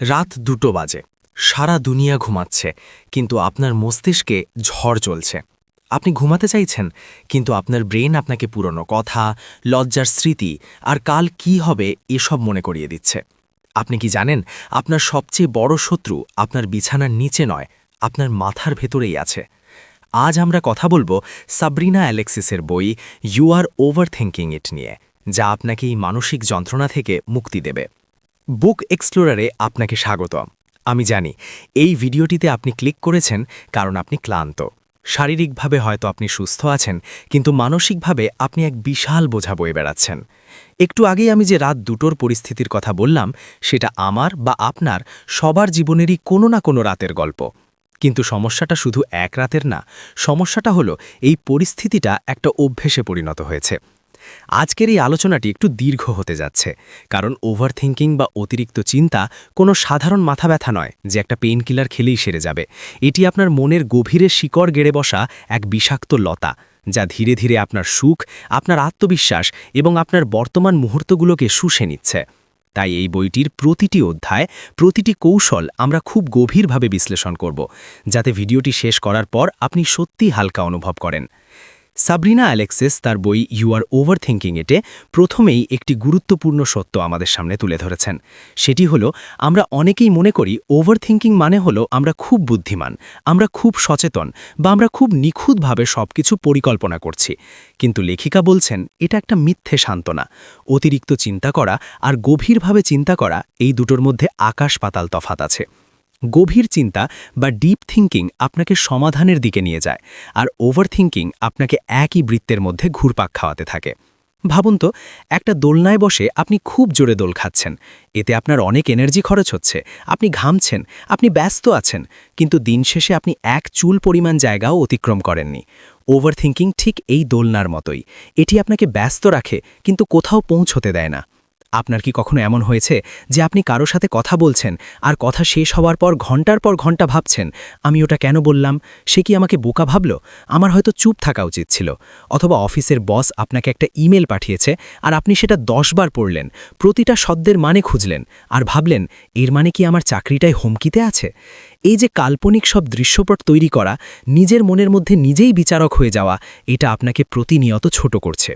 রাত দুটো বাজে। সারা দুনিয়া ঘুমাচ্ছে, কিন্তু আপনার মস্তিষ্কে ঝড় চলছে। আপনি ঘুমাতে চাইছেন, কিন্তু আপনার ব্রেন আপনাকে পুরনো কথা, লজ্জার স্মৃতি আর কাল কি হবে এসব মনে করিয়ে দিচ্ছে। আপনি কি জানেন, আপনার সবচেয়ে বড় শত্রু আপনার বিছানার নিচে নয়, আপনার মাথার ভেতরেই আছে। আজ আমরা কথা বলব সাবরিনা অ্যালেক্সিসের বই you are overthinking it নিয়ে, যা আপনাকে এই মানসিক যন্ত্রণা থেকে মুক্তি দেবে। বুক এক্সপ্লোরারে আপনাকে স্বাগতম। আমি জানি, এই ভিডিওটিতে আপনি ক্লিক করেছেন কারণ আপনি ক্লান্ত। শারীরিকভাবে হয়তো আপনি সুস্থ আছেন, কিন্তু মানসিকভাবে আপনি এক বিশাল বোঝা বয়ে বেড়াচ্ছেন। একটু আগেই আমি যে রাত দুটোর পরিস্থিতির কথা বললাম, সেটা আমার বা আপনার সবার জীবনেরই কোনো না কোনো রাতের গল্প। কিন্তু সমস্যাটা শুধু এক রাতের না, সমস্যাটা হলো এই পরিস্থিতিটা একটা অভ্যেসে পরিণত হয়েছে। আজকের এই আলোচনাটি একটু দীর্ঘ হতে যাচ্ছে, কারণ ওভারথিংকিং বা অতিরিক্ত চিন্তা কোনো সাধারণ মাথা ব্যথা নয় যে একটা পেইন কিলার খেলেই সেরে যাবে। এটি আপনার মনের গভীরে শিকড় গেড়ে বসা এক বিষাক্ত লতা, যা ধীরে ধীরে আপনার সুখ, আপনার আত্মবিশ্বাস এবং আপনার বর্তমান মুহূর্তগুলোকে শুষে নিচ্ছে। তাই এই বইটির প্রতিটি অধ্যায়, প্রতিটি কৌশল আমরা খুব গভীরভাবে বিশ্লেষণ করব, যাতে ভিডিওটি শেষ করার পর আপনি সত্যি হালকা অনুভব করেন। সাবরিনা অ্যালেক্সিস তার বই ইউ আর ওভার থিঙ্কিং এটে প্রথমেই একটি গুরুত্বপূর্ণ সত্য আমাদের সামনে তুলে ধরেছেন। সেটি হলো, আমরা অনেকেই মনে করি ওভার থিঙ্কিং মানে হলো আমরা খুব বুদ্ধিমান, আমরা খুব সচেতন বা আমরা খুব নিখুঁতভাবে সব কিছু পরিকল্পনা করছি। কিন্তু লেখিকা বলছেন, এটা একটা মিথ্যে সান্ত্বনা। অতিরিক্ত চিন্তা করা আর গভীরভাবে চিন্তা করা, এই দুটোর মধ্যে আকাশ পাতাল তফাত আছে। গভীর চিন্তা বা ডিপ থিঙ্কিং আপনাকে সমাধানের দিকে নিয়ে যায় আর ওভার থিঙ্কিং আপনাকে একই বৃত্তের মধ্যে ঘুরপাক খাওয়াতে থাকে। ভাবুন তো, একটা দোলনায় বসে আপনি খুব জোরে দোল খাচ্ছেন, এতে আপনার অনেক এনার্জি খরচ হচ্ছে, আপনি ঘামছেন, আপনি ব্যস্ত আছেন, কিন্তু দিন শেষে আপনি এক চুল পরিমাণ জায়গাও অতিক্রম করেননি। ওভার থিঙ্কিং ঠিক এই দোলনার মতোই, এটি আপনাকে ব্যস্ত রাখে, কিন্তু কোথাও পৌঁছতে দেয় না। আপনার কি কখনো এমন হয়েছে যে আপনি কারও সাথে কথা বলছেন আর কথা শেষ হওয়ার পর ঘণ্টার পর ঘণ্টা ভাবছেন, আমি ওটা কেন বললাম? সে কি আমাকে বোকা ভাবল? আমার হয়তো চুপ থাকা উচিত ছিল। অথবা অফিসের বস আপনাকে একটা ইমেল পাঠিয়েছে আর আপনি সেটা দশবার পড়লেন, প্রতিটা শব্দের মানে খুঁজলেন আর ভাবলেন, এর মানে কি আমার চাকরিটাই হুমকিতে আছে? এই যে কাল্পনিক সব দৃশ্যপট তৈরি করা, নিজের মনের মধ্যে নিজেই বিচারক হয়ে যাওয়া, এটা আপনাকে প্রতিনিয়ত ছোট করছে।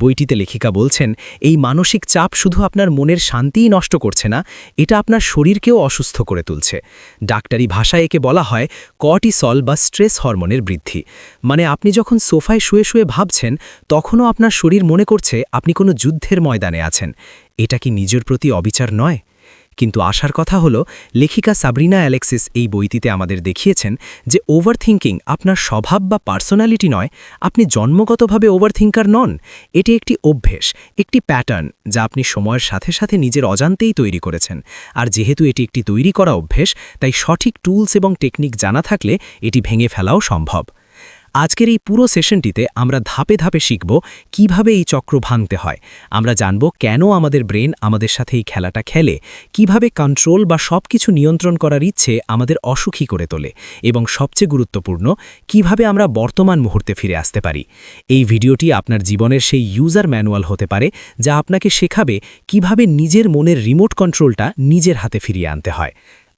বইটিতে লেখিকা বলছেন, এই মানসিক চাপ শুধু আপনার মনের শান্তিই নষ্ট করছে না, এটা আপনার শরীরকেও অসুস্থ করে তুলছে। ডাক্তারি ভাষায় একে বলা হয় কটিসল বা স্ট্রেস হরমোনের বৃদ্ধি। মানে আপনি যখন সোফায় শুয়ে শুয়ে ভাবছেন, তখনও আপনার শরীর মনে করছে আপনি কোনো যুদ্ধের ময়দানে আছেন। এটা কি নিজের প্রতি অবিচার নয়? কিন্তু আশার কথা হলো, লেখিকা সাবরিনা অ্যালেক্সিস এই বইটিতে আমাদের দেখিয়েছেন যে ওভারথিঙ্কিং আপনার স্বভাব বা পার্সোনালিটি নয়, আপনি জন্মগতভাবে ওভারথিঙ্কার নন। এটি একটি অভ্যেস, একটি প্যাটার্ন যা আপনি সময়ের সাথে সাথে নিজের অজান্তেই তৈরি করেছেন। আর যেহেতু এটি একটি তৈরি করা অভ্যেস, তাই সঠিক টুলস এবং টেকনিক জানা থাকলে এটি ভেঙে ফেলাও সম্ভব। আজকের এই পুরো সেশনটিতে আমরা ধাপে ধাপে শিখব কীভাবে এই চক্র ভাঙতে হয়। আমরা জানব কেন আমাদের ব্রেন আমাদের সাথে এই খেলাটা খেলে, কীভাবে কন্ট্রোল বা সব কিছু নিয়ন্ত্রণ করার ইচ্ছে আমাদের অসুখী করে তোলে এবং সবচেয়ে গুরুত্বপূর্ণ, কীভাবে আমরা বর্তমান মুহূর্তে ফিরে আসতে পারি। এই ভিডিওটি আপনার জীবনের সেই ইউজার ম্যানুয়াল হতে পারে, যা আপনাকে শেখাবে কীভাবে নিজের মনের রিমোট কন্ট্রোলটা নিজের হাতে ফিরিয়ে আনতে হয়।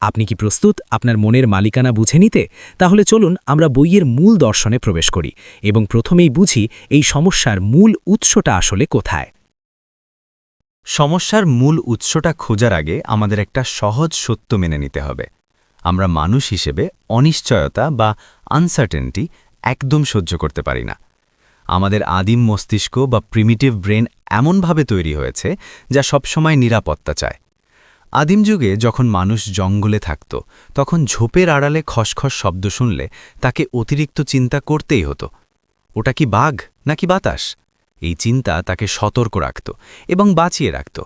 আপনি কি প্রস্তুত আপনার মনের মালিকানা বুঝে নিতে? তাহলে চলুন আমরা বইয়ের মূল দর্শনে প্রবেশ করি এবং প্রথমেই বুঝি এই সমস্যার মূল উৎসটা আসলে কোথায়। সমস্যার মূল উৎসটা খোঁজার আগে আমাদের একটা সহজ সত্য মেনে নিতে হবে। আমরা মানুষ হিসেবে অনিশ্চয়তা বা আনসার্টেনটি একদম সহ্য করতে পারি না। আমাদের আদিম মস্তিষ্ক বা প্রিমিটিভ ব্রেন এমনভাবে তৈরি হয়েছে যা সবসময় নিরাপত্তা চায়। আদিম যুগে যখন মানুষ জঙ্গলে থাকত, তখন ঝোপের আড়ালে খসখস শব্দ শুনলে তাকে অতিরিক্ত চিন্তা করতেই হতো। ওটা কি বাঘ নাকি বাতাস? এই চিন্তা তাকে সতর্ক রাখত এবং বাঁচিয়ে রাখত।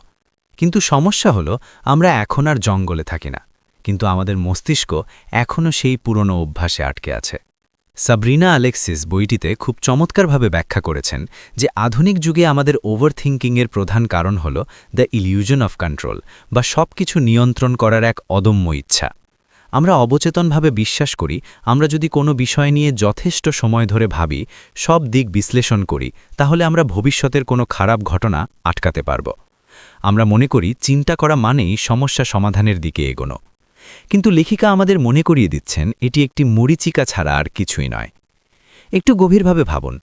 কিন্তু সমস্যা হলো, আমরা এখন আর জঙ্গলে থাকি না। কিন্তু আমাদের মস্তিষ্ক এখনও সেই পুরনো অভ্যাসে আটকে আছে। সাবরিনা আলেক্সিস বইটিতে খুব চমৎকারভাবে ব্যাখ্যা করেছেন যে আধুনিক যুগে আমাদের ওভার থিঙ্কিংয়ের প্রধান কারণ হল দ্য ইলিউশন অফ কন্ট্রোল বা সব কিছু নিয়ন্ত্রণ করার এক অদম্য ইচ্ছা। আমরা অবচেতনভাবে বিশ্বাস করি, আমরা যদি কোনো বিষয় নিয়ে যথেষ্ট সময় ধরে ভাবি, সব দিক বিশ্লেষণ করি, তাহলে আমরা ভবিষ্যতের কোনো খারাপ ঘটনা আটকাতে পারব। আমরা মনে করি, চিন্তা করা মানেই সমস্যা সমাধানের দিকে এগোনো। কিন্তু লেখিকা আমাদের মনে করিয়ে দিচ্ছেন, এটি একটি মরিচিকা ছাড়া আর কিছুই নয়। একটু গভীরভাবে ভাবুন।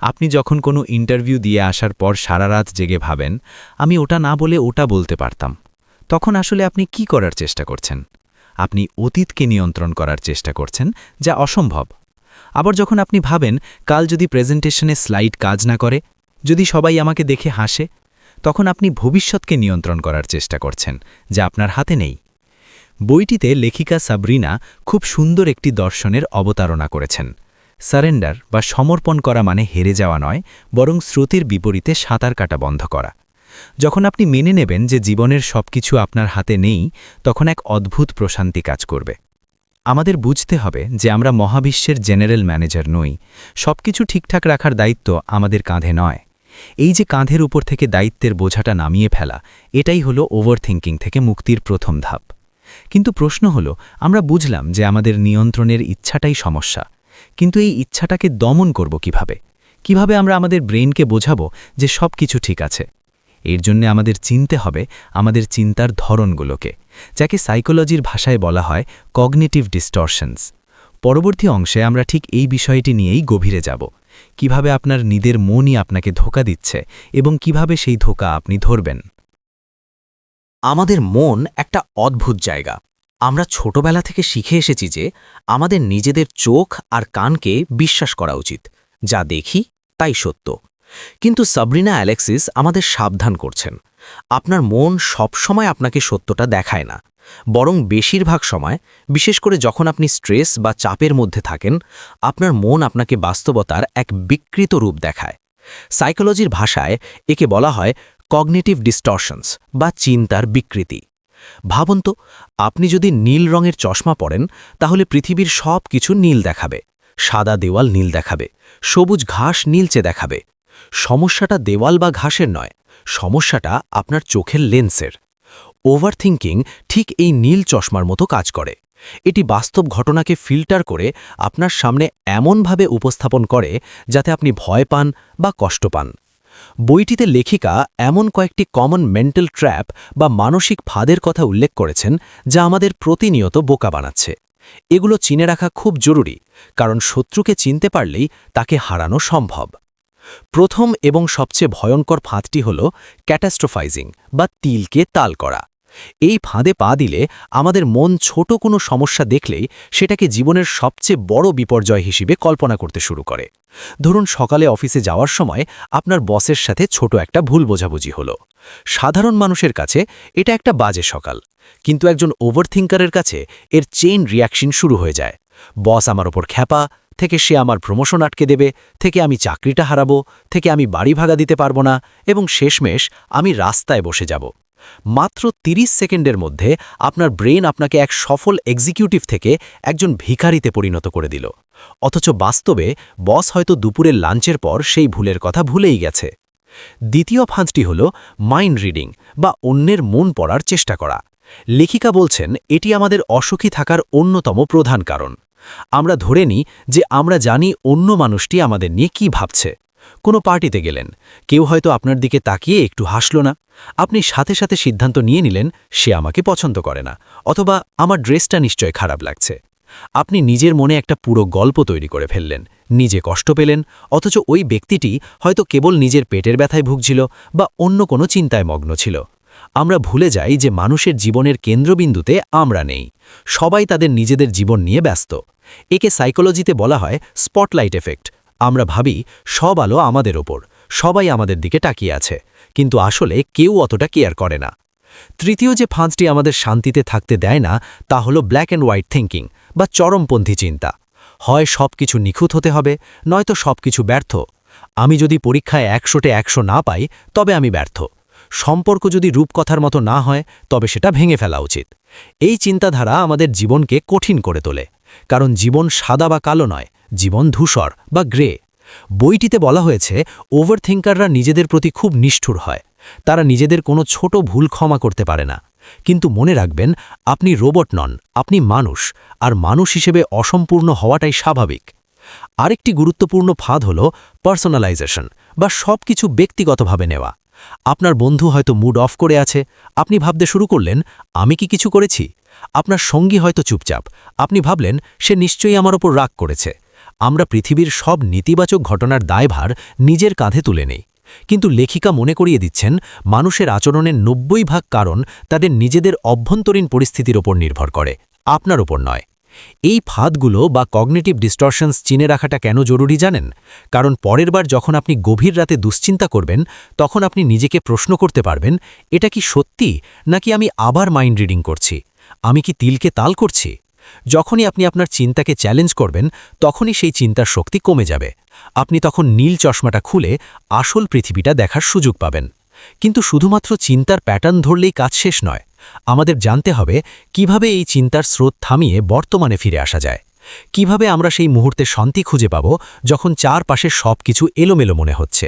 আপনি যখন কোনো ইন্টারভিউ দিয়ে আসার পর সারা রাত জেগে ভাবেন, আমি ওটা না বলে ওটা বলতে পারতাম। তখন আসলে আপনি কি করার চেষ্টা করছেন? আপনি অতীতকে নিয়ন্ত্রণ করার চেষ্টা করছেন, যা অসম্ভব। আবার যখন আপনি ভাবেন, কাল যদি প্রেজেন্টেশনে স্লাইড কাজ না করে, যদি সবাই আমাকে দেখে হাসে, তখন আপনি ভবিষ্যৎকে নিয়ন্ত্রণ করার চেষ্টা করছেন, যা আপনার হাতে নেই। বইটিতে লেখিকা সাবরিনা খুব সুন্দর একটি দর্শনের অবতারণা করেছেন। সারেন্ডার বা সমর্পণ করা মানে হেরে যাওয়া নয়, বরং স্রোতের বিপরীতে সাঁতার কাটা বন্ধ করা। যখন আপনি মেনে নেবেন যে জীবনের সবকিছু আপনার হাতে নেই, তখন এক অদ্ভুত প্রশান্তি কাজ করবে। আমাদের বুঝতে হবে যে আমরা মহাবিশ্বের জেনারেল ম্যানেজার নই, সবকিছু ঠিকঠাক রাখার দায়িত্ব আমাদের কাঁধে নয়। এই যে কাঁধের উপর থেকে দায়িত্বের বোঝাটা নামিয়ে ফেলা, এটাই হলো ওভারথিঙ্কিং থেকে মুক্তির প্রথম ধাপ। কিন্তু প্রশ্ন হলো, আমরা বুঝলাম যে আমাদের নিয়ন্ত্রণের ইচ্ছাটাই সমস্যা, কিন্তু এই ইচ্ছাটাকে দমন করব কীভাবে? কীভাবে আমরা আমাদের ব্রেনকে বোঝাবো যে সব কিছু ঠিক আছে? এর জন্য আমাদের চিনতে হবে আমাদের চিন্তার ধরনগুলোকে, যাকে সাইকোলজির ভাষায় বলা হয় কগনিটিভ ডিস্টরশনস। পরবর্তী অংশে আমরা ঠিক এই বিষয়টি নিয়েই গভীরে যাব, কীভাবে আপনার নিদের মনই আপনাকে ধোকা দিচ্ছে এবং কীভাবে সেই ধোকা আপনি ধরবেন। আমাদের মন একটা অদ্ভুত জায়গা। আমরা ছোটবেলা থেকে শিখে এসেছি যে আমাদের নিজেদের চোখ আর কানকে বিশ্বাস করা উচিত, যা দেখি তাই সত্য। কিন্তু সাবরিনা অ্যালেক্সিস আমাদের সাবধান করছেন। আপনার মন সবসময় আপনাকে সত্যটা দেখায় না। বরং বেশিরভাগ সময়, বিশেষ করে যখন আপনি স্ট্রেস বা চাপের মধ্যে থাকেন, আপনার মন আপনাকে বাস্তবতার এক বিকৃত রূপ দেখায়। সাইকোলজির ভাষায় একে বলা হয় কগনিটিভ ডিস্টরশনস বা চিন্তার বিকৃতি। ভাবুন তো, আপনি যদি নীল রঙের চশমা পরেন, তাহলে পৃথিবীর সব কিছু নীল দেখাবে। সাদা দেওয়াল নীল দেখাবে। সবুজ ঘাস নীলচে দেখাবে। সমস্যাটা দেওয়াল বা ঘাসের নয়, সমস্যাটা আপনার চোখের লেন্সের। ওভারথিঙ্কিং ঠিক এই নীল চশমার মতো কাজ করে। এটি বাস্তব ঘটনাকে ফিল্টার করে আপনার সামনে এমনভাবে উপস্থাপন করে যাতে আপনি ভয় পান বা কষ্ট পান। বইটিতে লেখিকা এমন কয়েকটি কমন মেন্টাল ট্র্যাপ বা মানসিক ফাঁদের কথা উল্লেখ করেছেন যা আমাদের প্রতিনিয়ত বোকা বানাচ্ছে। এগুলো চিনে রাখা খুব জরুরি, কারণ শত্রুকে চিনতে পারলেই তাকে হারানো সম্ভব। প্রথম এবং সবচেয়ে ভয়ঙ্কর ফাঁদটি হল ক্যাটাস্ট্রোফাইজিং বা তিলকে তাল করা। এই ফাঁদে পা দিলে আমাদের মন ছোট কোনো সমস্যা দেখলেই সেটাকে জীবনের সবচেয়ে বড় বিপর্যয় হিসেবে কল্পনা করতে শুরু করে। ধরুন সকালে অফিসে যাওয়ার সময় আপনার বসের সাথে ছোট একটা ভুল বোঝাবুঝি হলো। সাধারণ মানুষের কাছে এটা একটা বাজে সকাল, কিন্তু একজন ওভারথিঙ্কারের কাছে এর চেইন রিয়াকশন শুরু হয়ে যায়। বস আমার ওপর খ্যাপা, থেকে সে আমার প্রমোশন আটকে দেবে, থেকে আমি চাকরিটা হারাবো, থেকে আমি বাড়ি ভাগা দিতে পারব না, এবং শেষমেশ আমি রাস্তায় বসে যাব। মাত্র ৩০ সেকেন্ডের মধ্যে আপনার ব্রেন আপনাকে এক সফল এক্সিকিউটিভ থেকে একজন ভিখারিতে পরিণত করে দিল। অথচ বাস্তবে বস হয়তো দুপুরের লাঞ্চের পর সেই ভুলের কথা ভুলেই গেছে। দ্বিতীয় ফাঁজটি হল মাইন্ড রিডিং বা অন্যের মন পড়ার চেষ্টা করা। লেখিকা বলছেন, এটি আমাদের অসুখী থাকার অন্যতম প্রধান কারণ। আমরা ধরে নিই যে আমরা জানি অন্য মানুষটি আমাদের নিয়ে কি ভাবছে। কোনো পার্টিতে গেলেন। কেউ হয়তো আপনার দিকে তাকিয়ে একটু হাসল না। আপনি সাথে সাথে সিদ্ধান্ত নিয়ে নিলেন, সে আমাকে পছন্দ করে না, অথবা আমার ড্রেসটা নিশ্চয় খারাপ লাগছে। আপনি নিজের মনে একটা পুরো গল্প তৈরি করে ফেললেন, নিজে কষ্ট পেলেন, অথচ ওই ব্যক্তিটি হয়তো কেবল নিজের পেটের ব্যথায় ভুগছিল বা অন্য কোনো চিন্তায় মগ্ন ছিল। আমরা ভুলে যাই যে মানুষের জীবনের কেন্দ্রবিন্দুতে আমরা নেই। সবাই তাদের নিজেদের জীবন নিয়ে ব্যস্ত। একে সাইকোলজিতে বলা হয় স্পটলাইট এফেক্ট আমরা ভাবি সব আলো আমাদের ওপর, সবাই আমাদের দিকে তাকিয়ে আছে, কিন্তু আসলে কেউ অতটা কেয়ার করে না। তৃতীয় যে ফাঁদটি আমাদের শান্তিতে থাকতে দেয় না, তা হলো ব্ল্যাক অ্যান্ড হোয়াইট থিঙ্কিং বা চরমপন্থী চিন্তা। হয় সব কিছু নিখুঁত হতে হবে, নয়তো সব কিছু ব্যর্থ। আমি যদি পরীক্ষায় একশোটে একশো না পাই, তবে আমি ব্যর্থ। সম্পর্ক যদি রূপকথার মতো না হয়, তবে সেটা ভেঙে ফেলা উচিত। এই চিন্তাধারা আমাদের জীবনকে কঠিন করে তোলে, কারণ জীবন সাদা বা কালো নয় জীবন ধূসর বা গ্রে। বইটিতে বলা হয়েছে, ওভারথিঙ্কাররা নিজেদের প্রতি খুব নিষ্ঠুর হয়। তারা নিজেদের কোনো ছোট ভুল ক্ষমা করতে পারে না। কিন্তু মনে রাখবেন, আপনি রোবট নন, আপনি মানুষ, আর মানুষ হিসেবে অসম্পূর্ণ হওয়াটাই স্বাভাবিক। আরেকটি গুরুত্বপূর্ণ ফাঁদ হল পার্সোনালাইজেশন, বা সব কিছু ব্যক্তিগতভাবে নেওয়া। আপনার বন্ধু হয়তো মুড অফ করে আছে, আপনি ভাবতে শুরু করলেন, আমি কি কিছু করেছি? আপনার সঙ্গী হয়তো চুপচাপ, আপনি ভাবলেন, সে নিশ্চয়ই আমার ওপর রাগ করেছে। আমরা পৃথিবীর সব নেতিবাচক ঘটনার দায়ভার নিজের কাঁধে তুলে নেই। কিন্তু লেখিকা মনে করিয়ে দিচ্ছেন, মানুষের আচরণের নব্বই ভাগ কারণ তাদের নিজেদের অভ্যন্তরীণ পরিস্থিতির ওপর নির্ভর করে, আপনার ওপর নয়। এই ফাঁদগুলো বা কগনেটিভ ডিস্টরশনস চিনে রাখাটা কেন জরুরি জানেন? কারণ পরের বার যখন আপনি গভীর রাতে দুশ্চিন্তা করবেন, তখন আপনি নিজেকে প্রশ্ন করতে পারবেন, এটা কি সত্যি? নাকি আমি আবার মাইন্ড রিডিং করছি? আমি কি তিলকে তাল করছি? যখনই আপনি আপনার চিন্তাকে চ্যালেঞ্জ করবেন, তখনই সেই চিন্তার শক্তি কমে যাবে। আপনি তখন নীল চশমাটা খুলে আসল পৃথিবীটা দেখার সুযোগ পাবেন। কিন্তু শুধুমাত্র চিন্তার প্যাটার্ন ধরলেই কাজ শেষ নয়। আমাদের জানতে হবে কীভাবে এই চিন্তার স্রোত থামিয়ে বর্তমানে ফিরে আসা যায়। কীভাবে আমরা সেই মুহূর্তে শান্তি খুঁজে পাব যখন চারপাশে সব কিছু এলোমেলো মনে হচ্ছে।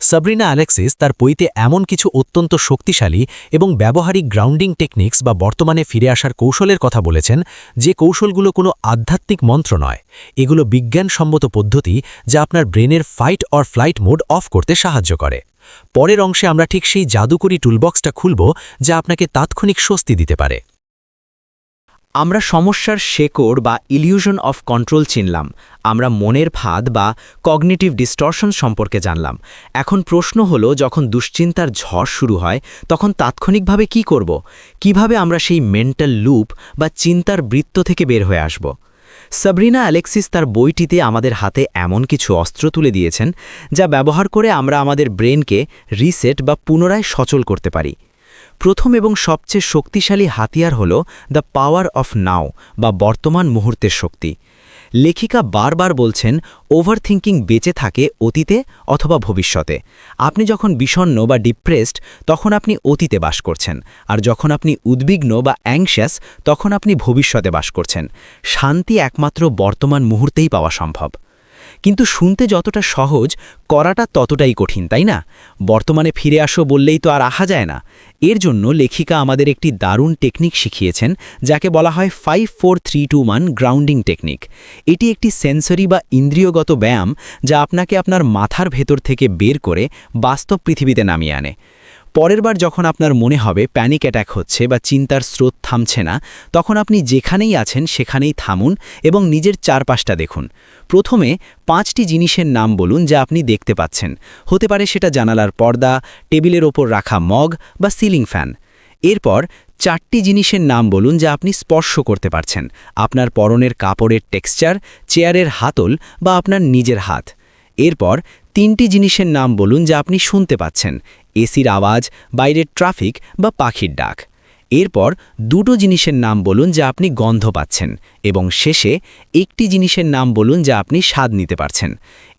সাবরিনা অ্যালেক্সিস তার বইতে এমন কিছু অত্যন্ত শক্তিশালী এবং ব্যবহারিক গ্রাউন্ডিং টেকনিক্স বা বর্তমানে ফিরে আসার কৌশলের কথা বলেছেন, যে কৌশলগুলো কোনো আধ্যাত্মিক মন্ত্র নয়। এগুলো বিজ্ঞানসম্মত পদ্ধতি যা আপনার ব্রেনের fight or flight mode off করতে সাহায্য করে। পরের অংশে আমরা ঠিক সেই জাদুকরি টুলবক্সটা খুলব যা আপনাকে তাৎক্ষণিক স্বস্তি দিতে পারে। আমরা সমস্যার শেকড় বা ইলিউশন অফ কন্ট্রোল চিনলাম। আমরা মনের ফাঁদ বা কগনিটিভ ডিস্টরশন সম্পর্কে জানলাম। এখন প্রশ্ন হলো, যখন দুশ্চিন্তার ঝড় শুরু হয়, তখন তাৎক্ষণিকভাবে কি করব? কীভাবে আমরা সেই মেন্টাল লুপ বা চিন্তার বৃত্ত থেকে বের হয়ে আসব? সাবরিনা অ্যালেক্সিস তার বইটিতে আমাদের হাতে এমন কিছু অস্ত্র তুলে দিয়েছেন, যা ব্যবহার করে আমরা আমাদের ব্রেনকে রিসেট বা পুনরায় সচল করতে পারি। প্রথম এবং সবচেয়ে শক্তিশালী হাতিয়ার হল দ্য পাওয়ার অফ নাও বা বর্তমান মুহূর্তের শক্তি। লেখিকা বারবার বলছেন ওভারথিঙ্কিং বেঁচে থাকে অতীতে অথবা ভবিষ্যতে। আপনি যখন বিষণ্ন বা ডিপ্রেসড, তখন আপনি অতীতে বাস করছেন। আর যখন আপনি উদ্বিগ্ন বা অ্যাংশিয়াস, তখন আপনি ভবিষ্যতে বাস করছেন। শান্তি একমাত্র বর্তমান মুহূর্তেই পাওয়া সম্ভব। কিন্তু শুনতে যতটা সহজ, করাটা ততটাই কঠিন, তাই না? বর্তমানে ফিরে আসো বললেই তো আর আহা যায় না। এর জন্য লেখিকা আমাদের একটি দারুণ টেকনিক শিখিয়েছেন, যাকে বলা হয় five four three two one grounding technique এটি একটি সেন্সরি বা ইন্দ্রিয়গত ব্যায়াম যা আপনাকে আপনার মাথার ভেতর থেকে বের করে বাস্তব পৃথিবীতে নামিয়ে আনে। পরের বার যখন আপনার মনে হবে প্যানিক অ্যাট্যাক হচ্ছে বা চিন্তার স্রোত থামছে না, তখন আপনি যেখানেই আছেন সেখানেই থামুন এবং নিজের চারপাশটা দেখুন। প্রথমে পাঁচটি জিনিসের নাম বলুন যা আপনি দেখতে পাচ্ছেন। হতে পারে সেটা জানালার পর্দা, টেবিলের ওপর রাখা মগ বা সিলিং ফ্যান। এরপর চারটি জিনিসের নাম বলুন যা আপনি স্পর্শ করতে পারছেন। আপনার পরনের কাপড়ের টেক্সচার, চেয়ারের হাতল বা আপনার নিজের হাত। এরপর তিনটি জিনিসের নাম বলুন যা আপনি শুনতে পাচ্ছেন। এসির আওয়াজ, বাইরের ট্রাফিক বা পাখির ডাক। এরপর দুটো জিনিসের নাম বলুন যা আপনি গন্ধ পাচ্ছেন এবং শেষে একটি জিনিসের নাম বলুন যা আপনি স্বাদ নিতে পারছেন।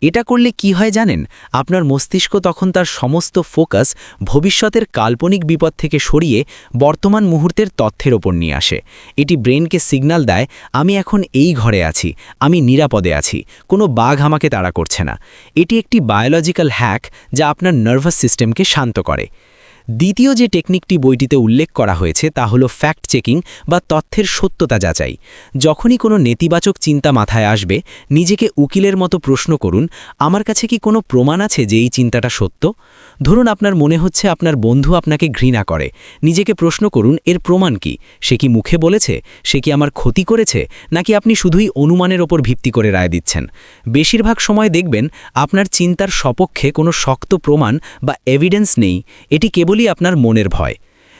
এটা করলে কি হয় জানেন? আপনার মস্তিষ্ক তখন তার সমস্ত ফোকাস ভবিষ্যতের কাল্পনিক বিপদ থেকে সরিয়ে বর্তমান মুহূর্তের তথ্যের ওপর নিয়ে আসে। এটি ব্রেনকে সিগন্যাল দেয়, আমি এখন এই ঘরে আছি, আমি নিরাপদে আছি, কোনো বাঘ আমাকে তাড়া করছে না। এটি একটি বায়োলজিক্যাল হ্যাক যা আপনার নার্ভাস সিস্টেমকে শান্ত করে। দ্বিতীয় যে টেকনিকটি বইটিতে উল্লেখ করা হয়েছে তা হল ফ্যাক্ট চেকিং বা তথ্যের সত্যতা যাচাই। যখনই কোনো নেতিবাচক চিন্তা মাথায় আসবে, নিজেকে উকিলের মতো প্রশ্ন করুন, আমার কাছে কি কোনো প্রমাণ আছে যে এই চিন্তাটা সত্য? ধরুন আপনার মনে হচ্ছে আপনার বন্ধু আপনাকে ঘৃণা করে। নিজেকে প্রশ্ন করুন, এর প্রমাণ কি? সে কি মুখে বলেছে? সে কি আমার ক্ষতি করেছে? নাকি আপনি শুধুই অনুমানের ওপর ভিত্তি করে রায় দিচ্ছেন? বেশিরভাগ সময় দেখবেন আপনার চিন্তার সপক্ষে কোনো শক্ত প্রমাণ বা এভিডেন্স নেই। এটি কেবলই আপনার মনের ভয়।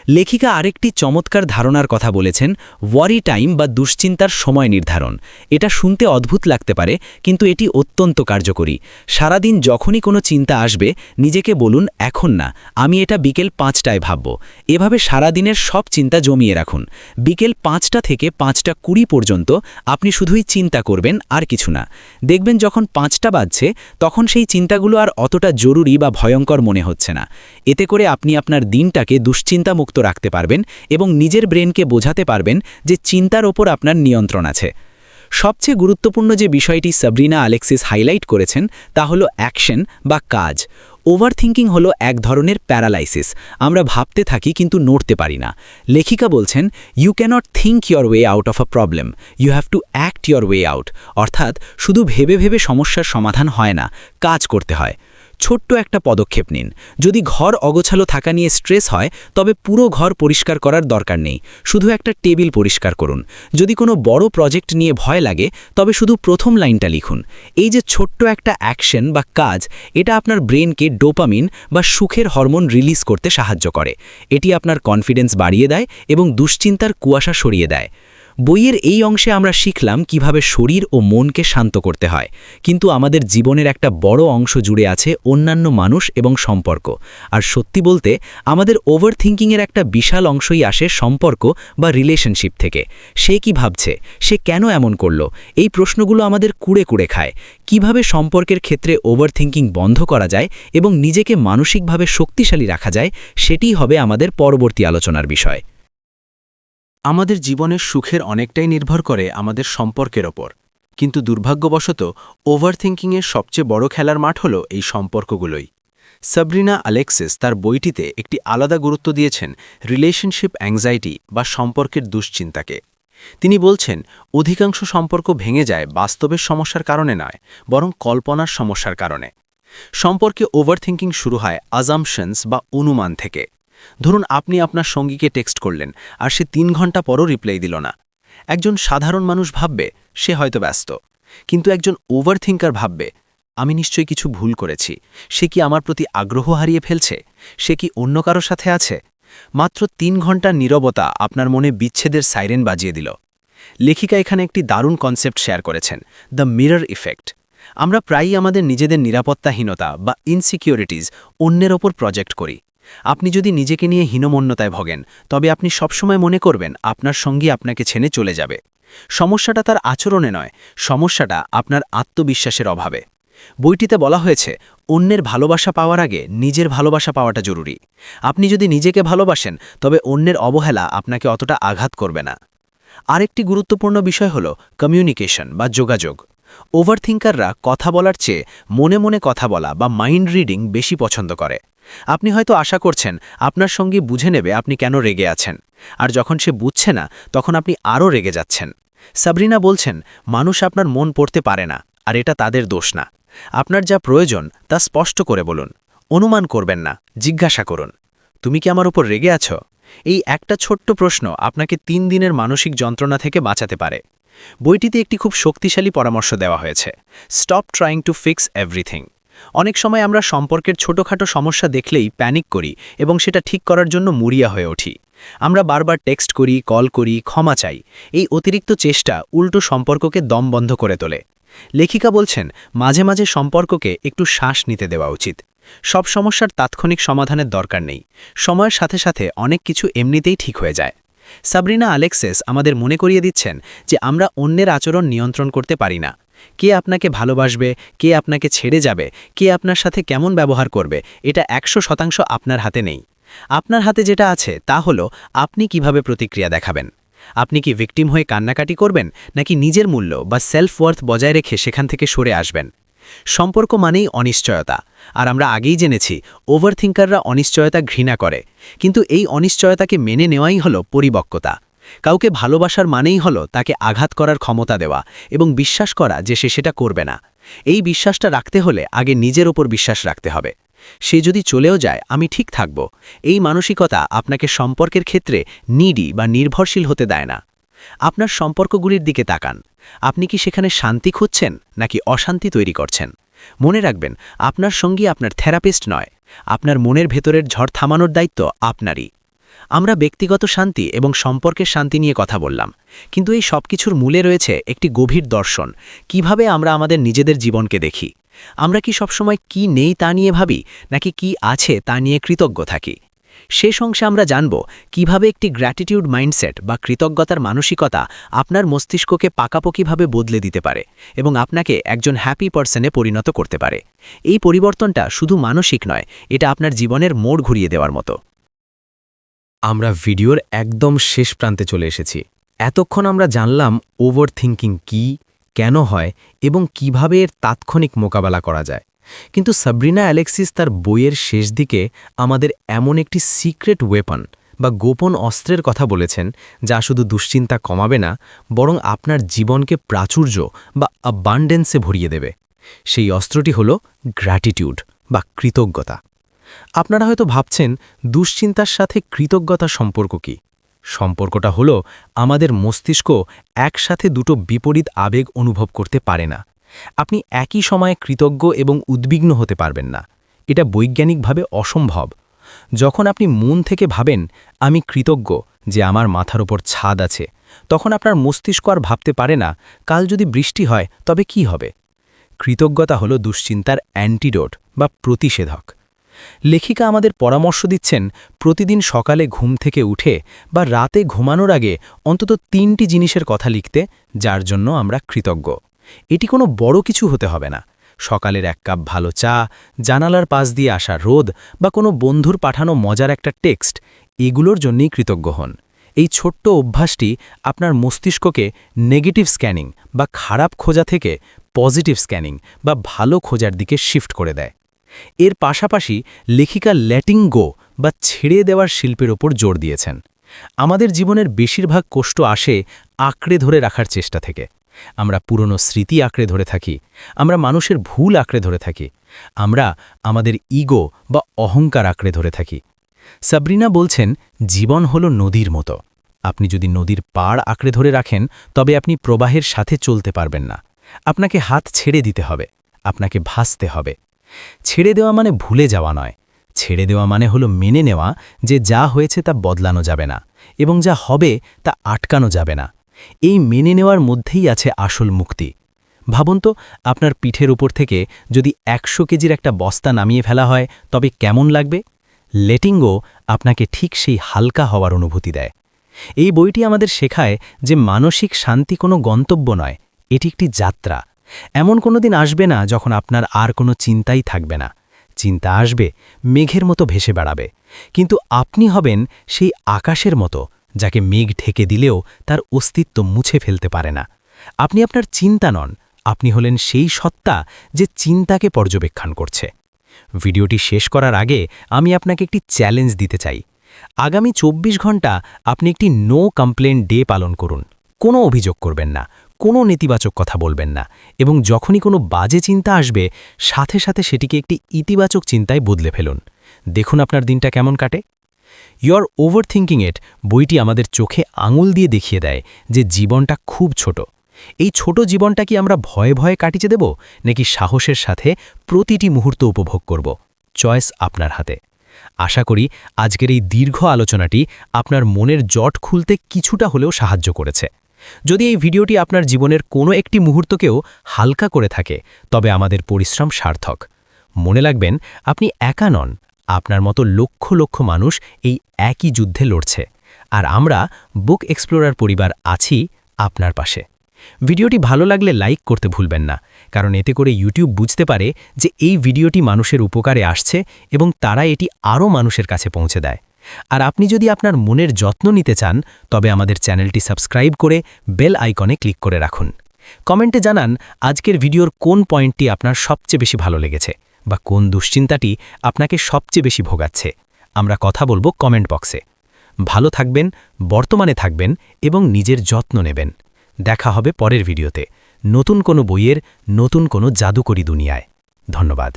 লেখিকা আরেকটি চমৎকার ধারণার কথা বলেছেন, ওয়ারি টাইম বা দুশ্চিন্তার সময় নির্ধারণ। এটা শুনতে অদ্ভুত লাগতে পারে, কিন্তু এটি অত্যন্ত কার্যকরী। সারাদিন যখনই কোনো চিন্তা আসবে, নিজেকে বলুন, এখন না, আমি এটা বিকেল পাঁচটায় ভাবব। এভাবে সারাদিনের সব চিন্তা জমিয়ে রাখুন। বিকেল পাঁচটা থেকে পাঁচটা কুড়ি পর্যন্ত আপনি শুধুই চিন্তা করবেন, আর কিছু না। দেখবেন যখন পাঁচটা বাজছে, তখন সেই চিন্তাগুলো আর অতটা জরুরি বা ভয়ঙ্কর মনে হচ্ছে না। এতে করে আপনি আপনার দিনটাকে দুশ্চিন্তামুক্ত রাখতে পারবেন এবং নিজের ব্রেনকে বোঝাতে পারবেন যে চিন্তার ওপর আপনার নিয়ন্ত্রণ আছে। সবচেয়ে গুরুত্বপূর্ণ যে বিষয়টি সাবরিনা আলেক্সিস হাইলাইট করেছেন তা হলো অ্যাকশন বা কাজ। ওভারথিঙ্কিং হলো এক ধরনের প্যারালাইসিস। আমরা ভাবতে থাকি কিন্তু নড়তে পারি না। লেখিকা বলছেন you can't think your way out of a problem you have to act your way out অর্থাৎ শুধু ভেবে ভেবে সমস্যার সমাধান হয় না, কাজ করতে হয়। ছোট্ট একটা পদক্ষেপ নিন। যদি ঘর অগোছালো থাকা নিয়ে স্ট্রেস হয়, তবে পুরো ঘর পরিষ্কার করার দরকার নেই। শুধু একটা টেবিল পরিষ্কার করুন। যদি কোনো বড় প্রজেক্ট নিয়ে ভয় লাগে, তবে শুধু প্রথম লাইনটা লিখুন। এই যে ছোট্ট একটা অ্যাকশন বা কাজ, এটা আপনার ব্রেনকে ডোপামিন বা সুখের হরমোন রিলিজ করতে সাহায্য করে। এটি আপনার কনফিডেন্স বাড়িয়ে দেয় এবং দুশ্চিন্তার কুয়াশা সরিয়ে দেয়। বইয়ের এই অংশে আমরা শিখলাম কীভাবে শরীর ও মনকে শান্ত করতে হয়। কিন্তু আমাদের জীবনের একটা বড় অংশ জুড়ে আছে অন্যান্য মানুষ এবং সম্পর্ক। আর সত্যি বলতে, আমাদের ওভার থিঙ্কিংয়ের একটা বিশাল অংশই আসে সম্পর্ক বা রিলেশনশিপ থেকে। সে কি ভাবছে? সে কেন এমন করল? এই প্রশ্নগুলো আমাদের কুড়ে কুড়ে খায়। কীভাবে সম্পর্কের ক্ষেত্রে ওভার থিঙ্কিং বন্ধ করা যায় এবং নিজেকে মানসিকভাবে শক্তিশালী রাখা যায়, সেটিই হবে আমাদের পরবর্তী আলোচনার বিষয়। আমাদের জীবনের সুখের অনেকটাই নির্ভর করে আমাদের সম্পর্কের ওপর। কিন্তু দুর্ভাগ্যবশত ওভারথিঙ্কিংয়ের সবচেয়ে বড় খেলার মাঠ হল এই সম্পর্কগুলোই। সাবরিনা আলেক্সিস তার বইটিতে একটি আলাদা গুরুত্ব দিয়েছেন, রিলেশনশিপ অ্যাংজাইটি বা সম্পর্কের দুশ্চিন্তাকে। তিনি বলছেন, অধিকাংশ সম্পর্ক ভেঙে যায় বাস্তবের সমস্যার কারণে নয়, বরং কল্পনার সমস্যার কারণে। সম্পর্কে ওভারথিঙ্কিং শুরু হয় আজামশনস বা অনুমান থেকে। ধরুন আপনি আপনার সঙ্গীকে টেক্সট করলেন, আর সে তিন ঘণ্টা পরও রিপ্লাই দিল না। একজন সাধারণ মানুষ ভাববে, সে হয়তো ব্যস্ত। কিন্তু একজন ওভারথিঙ্কার ভাববে, আমি নিশ্চয়ই কিছু ভুল করেছি, সে কি আমার প্রতি আগ্রহ হারিয়ে ফেলছে, সে কি অন্য কারও সাথে আছে? মাত্র তিন ঘণ্টার নীরবতা আপনার মনে বিচ্ছেদের সাইরেন বাজিয়ে দিল। লেখিকা এখানে একটি দারুণ কনসেপ্ট শেয়ার করেছেন, দ্য মিরর ইফেক্ট। আমরা প্রায়ই আমাদের নিজেদের নিরাপত্তাহীনতা বা ইনসিকিউরিটিজ অন্যের ওপর প্রজেক্ট করি। আপনি যদি নিজেকে নিয়ে হীনমন্যতায় ভগেন, তবে আপনি সবসময় মনে করবেন আপনার সঙ্গী আপনাকে ছেনে চলে যাবে। সমস্যাটা তার আচরণে নয়, সমস্যাটা আপনার আত্মবিশ্বাসের অভাবে। বইটিতে বলা হয়েছে, অন্যের ভালোবাসা পাওয়ার আগে নিজের ভালোবাসা পাওয়াটা জরুরি। আপনি যদি নিজেকে ভালোবাসেন, তবে অন্যের অবহেলা আপনাকে অতটা আঘাত করবে না। আরেকটি গুরুত্বপূর্ণ বিষয় হল কমিউনিকেশন বা যোগাযোগ। ওভারথিঙ্কাররা কথা বলার চেয়ে মনে মনে কথা বলা বা মাইন্ড রিডিং বেশি পছন্দ করে। আপনি হয়তো আশা করছেন আপনার সঙ্গে বুঝে নেবে আপনি কেন রেগে আছেন। আর যখন সে বুঝছে না, তখন আপনি আরও রেগে যাচ্ছেন। সাবরিনা বলছেন, মানুষ আপনার মন পড়তে পারে না, আর এটা তাদের দোষ না। আপনার যা প্রয়োজন, তা স্পষ্ট করে বলুন। অনুমান করবেন না, জিজ্ঞাসা করুন। তুমি কি আমার উপর রেগে আছো? এই একটা ছোট্ট প্রশ্ন আপনাকে তিন দিনের মানসিক যন্ত্রণা থেকে বাঁচাতে পারে। বইটিতে একটি খুব শক্তিশালী পরামর্শ দেওয়া হয়েছে। Stop trying to fix everything অনেক সময় আমরা সম্পর্কের ছোটোখাটো সমস্যা দেখলেই প্যানিক করি এবং সেটা ঠিক করার জন্য মুড়িয়া হয়ে উঠি। আমরা বারবার টেক্সট করি কল করি, ক্ষমা চাই। এই অতিরিক্ত চেষ্টা উল্টো সম্পর্ককে দম বন্ধ করে তোলে। লেখিকা বলছেন, মাঝে মাঝে সম্পর্ককে একটু শ্বাস নিতে দেওয়া উচিত। সব সমস্যার তাৎক্ষণিক সমাধানের দরকার নেই। সময়ের সাথে সাথে অনেক কিছু এমনিতেই ঠিক হয়ে যায়। সাবরিনা আলেক্সেস আমাদের মনে করিয়ে দিচ্ছেন যে আমরা অন্যের আচরণ নিয়ন্ত্রণ করতে পারি না। কে আপনাকে ভালোবাসবে, কে আপনাকে ছেড়ে যাবে, কে আপনার সাথে কেমন ব্যবহার করবে, এটা একশো শতাংশ আপনার হাতে নেই। আপনার হাতে যেটা আছে তা হলো আপনি কীভাবে প্রতিক্রিয়া দেখাবেন? আপনি কি ভিকটিম হয়ে কান্নাকাটি করবেন, নাকি নিজের মূল্য বা সেলফ ওয়ার্থ বজায় রেখে সেখান থেকে সরে আসবেন? সম্পর্ক মানেই অনিশ্চয়তা। আর আমরা আগেই জেনেছি ওভারথিঙ্কাররা অনিশ্চয়তা ঘৃণা করে। কিন্তু এই অনিশ্চয়তাকে মেনে নেওয়াই হল পরিবক্কতা কাউকে ভালোবাসার মানেই হল তাকে আঘাত করার ক্ষমতা দেওয়া এবং বিশ্বাস করা যে সে সেটা করবে না। এই বিশ্বাসটা রাখতে হলে আগে নিজের ওপর বিশ্বাস রাখতে হবে। সে যদি চলেও যায়, আমি ঠিক থাকব। এই মানসিকতা আপনাকে সম্পর্কের ক্ষেত্রে নিডি বা নির্ভরশীল হতে দেয় না। আপনার সম্পর্কগুলির দিকে তাকান। আপনি কি সেখানে শান্তি খুঁজছেন নাকি অশান্তি তৈরি করছেন? মনে রাখবেন, আপনার সঙ্গী আপনার থেরাপিস্ট নয়। আপনার মনের ভেতরের ঝড় থামানোর দায়িত্ব আপনারই। আমরা ব্যক্তিগত শান্তি এবং সম্পর্কের শান্তি নিয়ে কথা বললাম, কিন্তু এই সব কিছুর মূলে রয়েছে একটি গভীর দর্শন, কীভাবে আমরা আমাদের নিজেদের জীবনকে দেখি। আমরা কি সবসময় কি নেই তা নিয়ে ভাবি, নাকি কি আছে তা নিয়ে কৃতজ্ঞ থাকি? শেষ অংশে আমরা জানব কীভাবে একটি গ্র্যাটিটিউড মাইন্ডসেট বা কৃতজ্ঞতার মানসিকতা আপনার মস্তিষ্ককে পাকাপোকিভাবে বদলে দিতে পারে এবং আপনাকে একজন হ্যাপি পার্সনে পরিণত করতে পারে। এই পরিবর্তনটা শুধু মানসিক নয়, এটা আপনার জীবনের মোড় ঘুরিয়ে দেওয়ার মতো। আমরা ভিডিওর একদম শেষ প্রান্তে চলে এসেছি। এতক্ষণ আমরা জানলাম ওভার থিঙ্কিং কী, কেন হয় এবং কীভাবে এর তাৎক্ষণিক মোকাবেলা করা যায়। কিন্তু সাবরিনা অ্যালেক্সিস তার বইয়ের শেষ দিকে আমাদের এমন একটি সিক্রেট ওয়েপন বা গোপন অস্ত্রের কথা বলেছেন, যা শুধু দুশ্চিন্তা কমাবে না, বরং আপনার জীবনকে প্রাচুর্য বা অ্যাবান্ডেন্সে ভরিয়ে দেবে। সেই অস্ত্রটি হল গ্র্যাটিটিউড বা কৃতজ্ঞতা। আপনারা হয়তো ভাবছেন, দুশ্চিন্তার সাথে কৃতজ্ঞতা সম্পর্ক কি? সম্পর্কটা হলো আমাদের মস্তিষ্ক একসাথে দুটো বিপরীত আবেগ অনুভব করতে পারে না। আপনি একই সময়ে কৃতজ্ঞ এবং উদ্বিগ্ন হতে পারবেন না। এটা বৈজ্ঞানিকভাবে অসম্ভব। যখন আপনি মন থেকে ভাবেন, আমি কৃতজ্ঞ যে আমার মাথার ওপর ছাদ আছে, তখন আপনার মস্তিষ্ক আর ভাবতে পারে না, কাল যদি বৃষ্টি হয়, তবে কি হবে? কৃতজ্ঞতা হল দুশ্চিন্তার অ্যান্টিডোট বা প্রতিষেধক। লেখিকা আমাদের পরামর্শ দিচ্ছেন, প্রতিদিন সকালে ঘুম থেকে উঠে বা রাতে ঘুমানোর আগে অন্তত তিনটি জিনিসের কথা লিখতে, যার জন্য আমরা কৃতজ্ঞ। এটি কোনো বড় কিছু হতে হবে না। সকালের এক কাপ ভালো চা, জানালার পাশ দিয়ে আসা রোদ বা কোনো বন্ধুর পাঠানো মজার একটা টেক্সট, এগুলোর জন্যই কৃতজ্ঞ হন। এই ছোট্ট অভ্যাসটি আপনার মস্তিষ্ককে নেগেটিভ স্ক্যানিং বা খারাপ খোঁজা থেকে পজিটিভ স্ক্যানিং বা ভালো খোঁজার দিকে শিফট করে দেয়। এর পাশাপাশি লেখিকা ল্যাটিং গো বা ছেড়ে দেওয়ার শিল্পের ওপর জোর দিয়েছেন। আমাদের জীবনের বেশিরভাগ কষ্ট আসে আঁকড়ে ধরে রাখার চেষ্টা থেকে। আমরা পুরনো স্মৃতি আঁকড়ে ধরে থাকি, আমরা মানুষের ভুল আঁকড়ে ধরে থাকি, আমরা আমাদের ইগো বা অহংকার আঁকড়ে ধরে থাকি। সাবরিনা বলছেন, জীবন হল নদীর মতো। আপনি যদি নদীর পাড় আঁকড়ে ধরে রাখেন, তবে আপনি প্রবাহের সাথে চলতে পারবেন না। আপনাকে হাত ছেড়ে দিতে হবে, আপনাকে ভাসতে হবে। ছেড়ে দেওয়া মানে ভুলে যাওয়া নয়। ছেড়ে দেওয়া মানে হলো মেনে নেওয়া যে যা হয়েছে তা বদলানো যাবে না, এবং যা হবে তা আটকানো যাবে না। এই মেনে নেওয়ার মধ্যেই আছে আসল মুক্তি। ভাবুন তো, আপনার পিঠের উপর থেকে যদি একশো কেজির একটা বস্তা নামিয়ে ফেলা হয়, তবে কেমন লাগবে? লেটিংগো আপনাকে ঠিক সেই হালকা হওয়ার অনুভূতি দেয়। এই বইটি আমাদের শেখায় যে মানসিক শান্তি কোনো গন্তব্য নয়, এটি একটি যাত্রা। এমন কোনো দিন আসবে না যখন আপনার আর কোনো চিন্তাই থাকবে না। চিন্তা আসবে, মেঘের মতো ভেসে বেড়াবে। কিন্তু আপনি হবেন সেই আকাশের মতো যাকে মেঘ ঢেকে দিলেও তার অস্তিত্ব মুছে ফেলতে পারে না। আপনি আপনার চিন্তা নন, আপনি হলেন সেই সত্তা যে চিন্তাকে পর্যবেক্ষণ করছে। ভিডিওটি শেষ করার আগে আমি আপনাকে একটি চ্যালেঞ্জ দিতে চাই। আগামী ২৪ ঘণ্টা আপনি একটি নো কমপ্লেন ডে পালন করুন। কোনো অভিযোগ করবেন না, কোনো নেতিবাচক কথা বলবেন না এবং যখনই কোনো বাজে চিন্তা আসবে, সাথে সাথে সেটিকে একটি ইতিবাচক চিন্তায় বদলে ফেলুন। দেখুন আপনার দিনটা কেমন কাটে। ইয়র ওভার থিঙ্কিং এট বইটি আমাদের চোখে আঙুল দিয়ে দেখিয়ে দেয় যে জীবনটা খুব ছোট। এই ছোট জীবনটা কি আমরা ভয়ে ভয়ে কাটিয়ে দেব, নাকি সাহসের সাথে প্রতিটি মুহূর্ত উপভোগ করব? চয়েস আপনার হাতে। আশা করি আজকের এই দীর্ঘ আলোচনাটি আপনার মনের জট খুলতে কিছুটা হলেও সাহায্য করেছে। যদি এই ভিডিওটি আপনার জীবনের কোনো একটি মুহূর্তকেও হালকা করে থাকে, তবে আমাদের পরিশ্রম সার্থক। মনে রাখবেন, আপনি একা নন আপনার মতো লক্ষ লক্ষ মানুষ এই একই যুদ্ধে লড়ছে। আর আমরা বুক এক্সপ্লোরার পরিবার আছি আপনার পাশে। ভিডিওটি ভালো লাগলে লাইক করতে ভুলবেন না, কারণ এতে করে ইউটিউব বুঝতে পারে যে এই ভিডিওটি মানুষের উপকারে আসছে এবং তারা এটি আরও মানুষের কাছে পৌঁছে দেয়। আর আপনি যদি আপনার মনের যত্ন নিতে চান, তবে আমাদের চ্যানেলটি সাবস্ক্রাইব করে বেল আইকনে ক্লিক করে রাখুন। কমেন্টে জানান, আজকের ভিডিওর কোন পয়েন্টটি আপনার সবচেয়ে বেশি ভালো লেগেছে। বা কোন দুশ্চিন্তাটি আপনাকে সবচেয়ে বেশি ভোগাচ্ছে, আমরা কথা বলব কমেন্ট বক্সে। ভালো থাকবেন, বর্তমানে থাকবেন এবং নিজের যত্ন নেবেন। দেখা হবে পরের ভিডিওতে। নতুন কোনো বইয়ের নতুন কোনো জাদুকরী দুনিয়ায়। ধন্যবাদ।